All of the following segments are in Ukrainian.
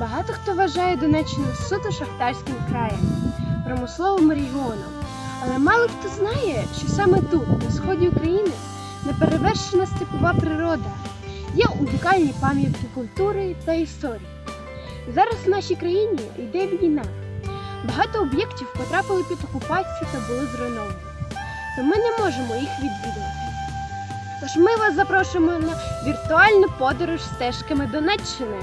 Багато хто вважає Донеччину суто шахтарським краєм, промисловим регіоном. Але мало хто знає, що саме тут, на сході України, неперевершена степова природа, є унікальні пам'ятки культури та історії. Зараз в нашій країні йде війна. Багато об'єктів потрапили під окупацію та були зруйновані. То ми не можемо їх відвідувати. Тож ми вас запрошуємо на віртуальну подорож стежками Донеччини.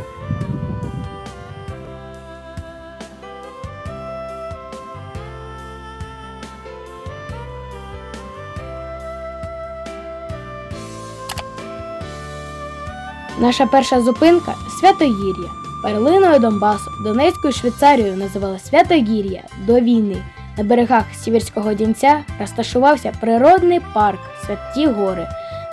Наша перша зупинка Святогір'я. Перлиною Донбасу, Донецькою Швейцарією називали Святогір'я до війни. На берегах Сіверського Дінця розташувався природний парк Святі Гори.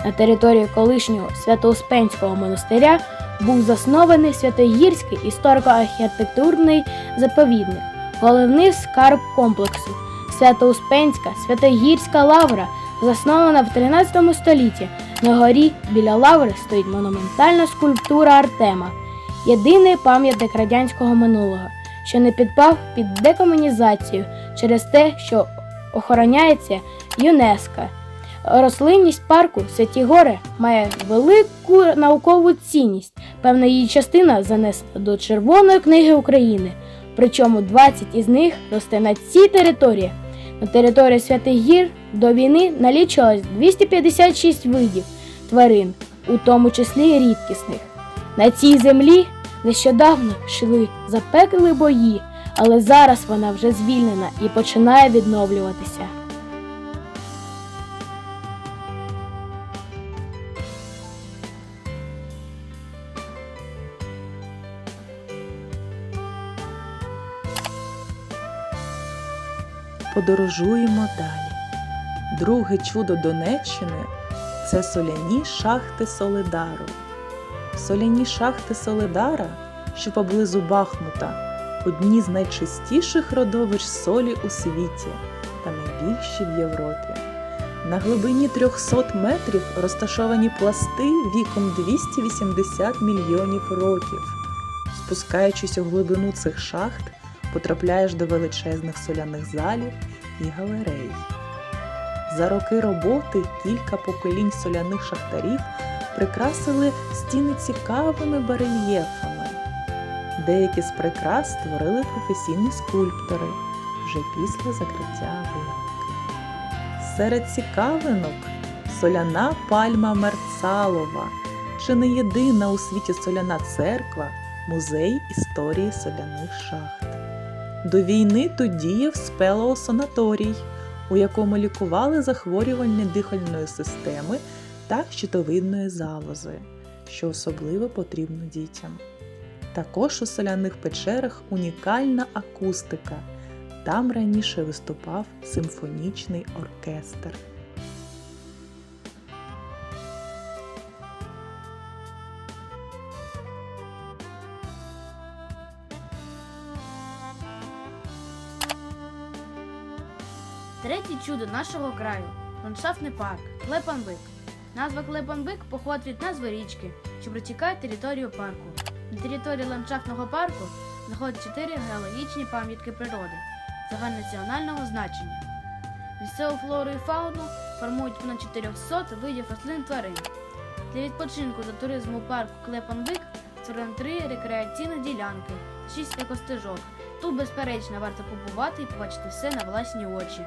На території колишнього Свято-Успенського монастиря був заснований Святогірський історико-архітектурний заповідник, головний скарб комплексу. Свято-Успенська Святогірська лавра заснована в 13 столітті. На горі біля лаври стоїть монументальна скульптура Артема, єдиний пам'ятник радянського минулого, що не підпав під декомунізацію через те, що охороняється ЮНЕСКО. Рослинність парку Святі Гори має велику наукову цінність. Певна її частина занесена до Червоної книги України. Причому 20 із них росте на цій території. На території Святих Гір до війни налічилось 256 видів тварин, у тому числі рідкісних. На цій землі нещодавно йшли запекли бої, але зараз вона вже звільнена і починає відновлюватися. Подорожуємо далі. Друге чудо Донеччини це соляні шахти Солидару. Соляні шахти Солидара, що поблизу Бахмута, одні з найчистіших родовищ солі у світі та найбільші в Європі. На глибині 300 метрів розташовані пласти віком 280 мільйонів років. Спускаючись у глибину цих шахт, потрапляєш до величезних соляних залів і галерей. За роки роботи кілька поколінь соляних шахтарів прикрасили стіни цікавими барельєфами. Деякі з прикрас створили професійні скульптори вже після закриття виставки. Серед цікавинок соляна пальма Мерцалова, чи не єдина у світі соляна церква, музей історії соляних шахт. До війни тут діяв спелеосанаторій, у якому лікували захворювання дихальної системи та щитовидної залози, що особливо потрібно дітям. Також у соляних печерах унікальна акустика. Там раніше виступав симфонічний оркестр. Третє чудо нашого краю ландшафтний парк Клепанбик. Назва Клепанбик походить від назви річки, що протікає територію парку. На території ландшафтного парку знаходять чотири геологічні пам'ятки природи загальнонаціонального значення. Місцеву флору і фауну формують понад 400 видів рослин тварин. Для відпочинку та туризму парку Клепанбик створено три рекреаційні ділянки, шість екостежок. Тут, безперечно, варто побувати і побачити все на власні очі.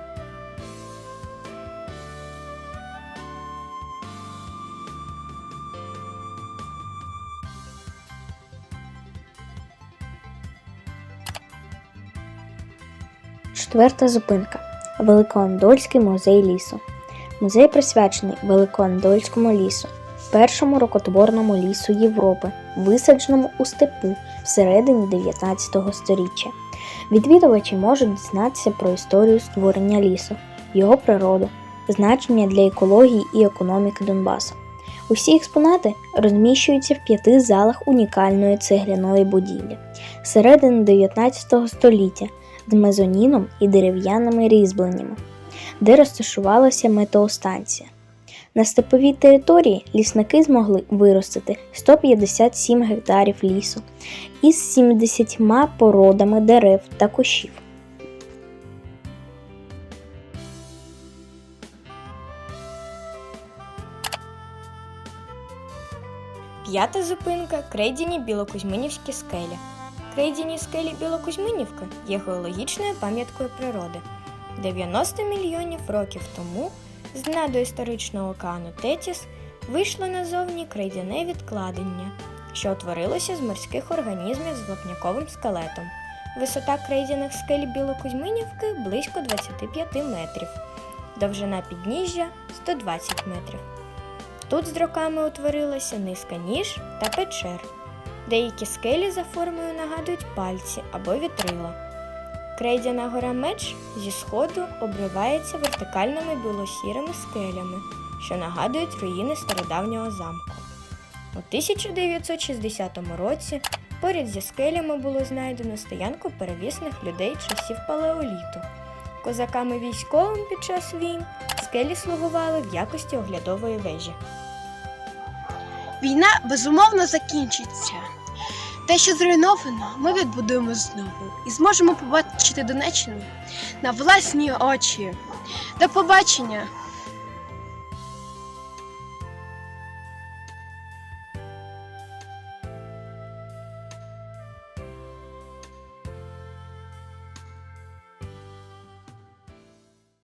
Четверта зупинка Великоандольський музей лісу. Музей присвячений Великоандольському лісу, першому рукотворному лісу Європи, висадженому у степу всередині 19 століття. Відвідувачі можуть дізнатися про історію створення лісу, його природу, значення для екології і економіки Донбасу. Усі експонати розміщуються в п'яти залах унікальної цегляної будівлі середини 19 століття з мезоніном і дерев'яними різьбленнями, де розташувалася метеостанція. На степовій території лісники змогли виростити 157 гектарів лісу із 70 породами дерев та кущів. П'ята зупинка крейдяні білокузьминівські скелі. Крейдяні скелі Білокузьминівки є геологічною пам'яткою природи. 90 мільйонів років тому з дна доісторичного океану Тетіс вийшло назовні крейдяне відкладення, що утворилося з морських організмів з вапняковим скелетом. Висота крейдяних скель Білокузьминівки близько 25 метрів, довжина підніжжя 120 метрів. Тут з роками утворилася низка ніж та печер. Деякі скелі за формою нагадують пальці або вітрила. Крейдяна гора меч зі сходу обривається вертикальними білосірими скелями, що нагадують руїни стародавнього замку. У 1960 році поряд зі скелями було знайдено стоянку перевісних людей часів палеоліту. Козаками військовим під час війн скелі слугували в якості оглядової вежі. Війна безумовно закінчиться. Те, що зруйновано, ми відбудуємо знову і зможемо побачити Донеччину на власні очі. До побачення!